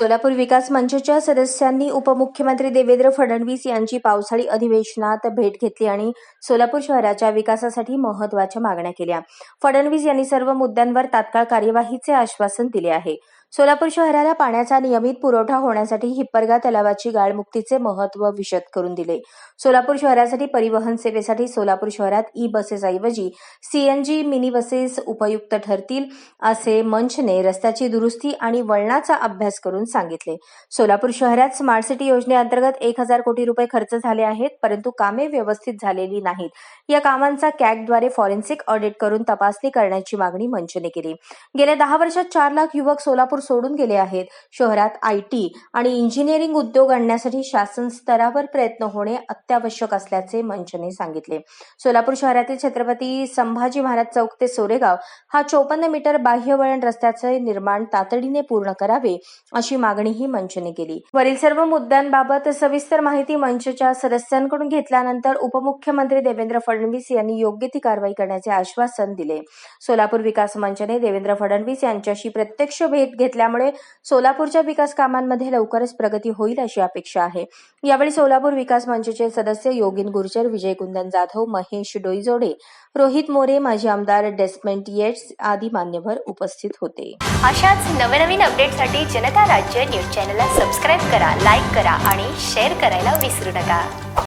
सोलापूर विकास मंचच्या सदस्यांनी उपमुख्यमंत्री देवेंद्र फडणवीस यांची पावसाळी अधिवेशनात भेट घेतली आणि सोलापूर शहराच्या विकासासाठी महत्त्वाच्या मागण्या केल्या. फडणवीस यांनी सर्व मुद्द्यांवर तात्काळ कार्यवाहीचे आश्वासन दिले आहे. सोलापूर शहराला पाण्याचा नियमित पुरवठा होण्यासाठी हिप्परगा तलावाची गाळमुक्तीचे महत्त्व विशद करून दिले. सोलापूर शहरासाठी परिवहन सेवेसाठी सोलापूर शहरात ई बसेसऐवजी सीएनजी मिनी बसेस उपयुक्त ठरतील असे मंचने रस्त्याची दुरुस्ती आणि वळणाचा अभ्यास करून सांगितले. सोलापूर शहरात स्मार्ट सिटी योजनेअंतर्गत एक हजार कोटी रुपये खर्च झाले आहेत परंतु कामे व्यवस्थित झालेली नाहीत. या कामांचा कॅगद्वारे फॉरेन्सिक ऑडिट करून तपासणी करण्याची मागणी मंचने केली. गेल्या दहा वर्षात चार लाख युवक सोलापूर सोडून गेले आहेत. शहरात आयटी आणि इंजिनिअरिंग उद्योग आणण्यासाठी शासन स्तरावर प्रयत्न होणे अत्यावश्यक असल्याचे मंचने सांगितले. सोलापूर शहरातील छत्रपती संभाजी महाराज चौक ते सोरेगाव हा चोपन्न मीटर बाह्य वळण रस्त्याचे निर्माण तातडीने पूर्ण करावे अशी मागणीही मंचने केली. वरील सर्व मुद्द्यांबाबत सविस्तर माहिती मंचच्या सदस्यांकडून घेतल्यानंतर उपमुख्यमंत्री देवेंद्र फडणवीस यांनी योग्य ती कारवाई करण्याचे आश्वासन दिले. सोलापूर विकास मंचने देवेंद्र फडणवीस यांच्याशी प्रत्यक्ष भेट घेतल्यामुळे सोलापूरच्या विकास कामांमध्ये लवकरच प्रगती होईल अशी अपेक्षा आहे. यावेळी सोलापूर विकास मंचचे सदस्य योगिन गुर्जर विजय कुंदन जाधव महेश डोईजोडे रोहित मोरे माजी आमदार डेस्मेंट येट्स आदी मान्यवर उपस्थित होते. अशाच नवनवीन अपडेटसाठी जनता राज्य न्यूज चॅनलला सबस्क्राईब करा लाईक करा आणि शेअर करायला विसरू नका.